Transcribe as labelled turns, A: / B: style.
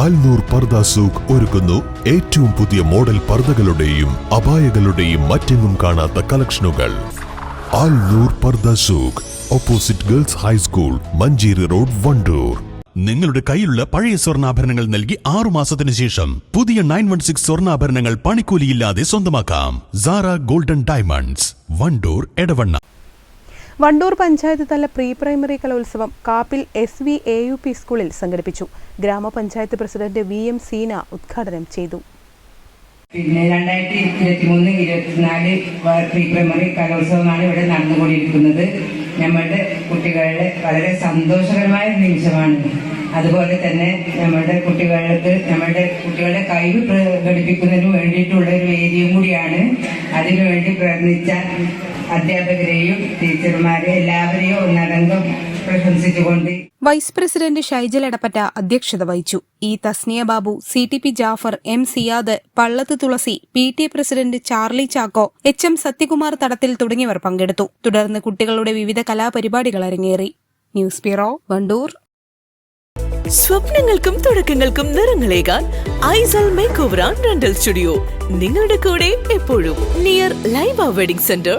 A: ആൽനൂർ പർദ സൂഖ് ഒരുക്കുന്നു ഏറ്റവും പുതിയ മോഡൽ പർദകളുടെയും അപായകളുടെയും മറ്റെങ്ങും കാണാത്ത കളക്ഷനുകൾ. Alnoor Pardha souq opposite girls high school Manjeri road Wandoor.
B: നിങ്ങളുടെ കയ്യിലുള്ള പഴയ സ്വർണാഭരണങ്ങൾ നൽകി ആറു മാസത്തിനു ശേഷം പുതിയ നയൻ വൺ സിക്സ് സ്വർണാഭരണങ്ങൾ പണിക്കൂലിയില്ലാതെ സ്വന്തമാക്കാം. Sara golden diamonds Wandoor Edavanna.
C: Wandoor panchayat തല പ്രീ പ്രൈമറി കലോത്സവം Kappil S V A U P സ്കൂളിൽ സംഘടിപ്പിച്ചു. ഗ്രാമപഞ്ചായത്ത് പ്രസിഡന്റ് വി എം സീന ഉദ്ഘാടനം ചെയ്തു.
D: പിന്നെ രണ്ടായിരത്തി ഇരുപത്തി മൂന്ന് ഇരുപത്തിനാല് പ്രീ പ്രൈമറി കലോത്സവമാണ് ഇവിടെ നടന്നുകൊണ്ടിരിക്കുന്നത്. നമ്മളുടെ കുട്ടികളുടെ വളരെ സന്തോഷകരമായ നിമിഷമാണ്. അതുപോലെ തന്നെ നമ്മളുടെ കുട്ടികൾക്ക് നമ്മളുടെ കുട്ടികളുടെ കഴിവ് പ്രകടിപ്പിക്കുന്നതിന് വേണ്ടിയിട്ടുള്ള ഒരു വേദിയും കൂടിയാണ്. അതിനുവേണ്ടി പ്രയത്നിച്ച അധ്യാപകരെയും ടീച്ചർമാരെ എല്ലാവരെയും ഒന്നടങ്കം പ്രശംസിച്ചുകൊണ്ട്
C: വൈസ് പ്രസിഡന്റ് ഷൈജൽ എടപ്പറ്റ അധ്യക്ഷത വഹിച്ചു. E Thasniya Babu C T P Jafar M Siyad Pallath Thulasi P T president Charlie Chacko H M Sathyakumar Thadathil തുടങ്ങിയവർ പങ്കെടുത്തു. തുടർന്ന് കുട്ടികളുടെ വിവിധ കലാപരിപാടികൾ അരങ്ങേറി. News bureau Wandoor.
E: സ്വപ്നങ്ങൾക്കും തുടക്കങ്ങൾക്കും നിറങ്ങളേകാൻ Aisal make over and rental studio. നിങ്ങളുടെ കൂടെ എപ്പോഴും near Laiba wedding centre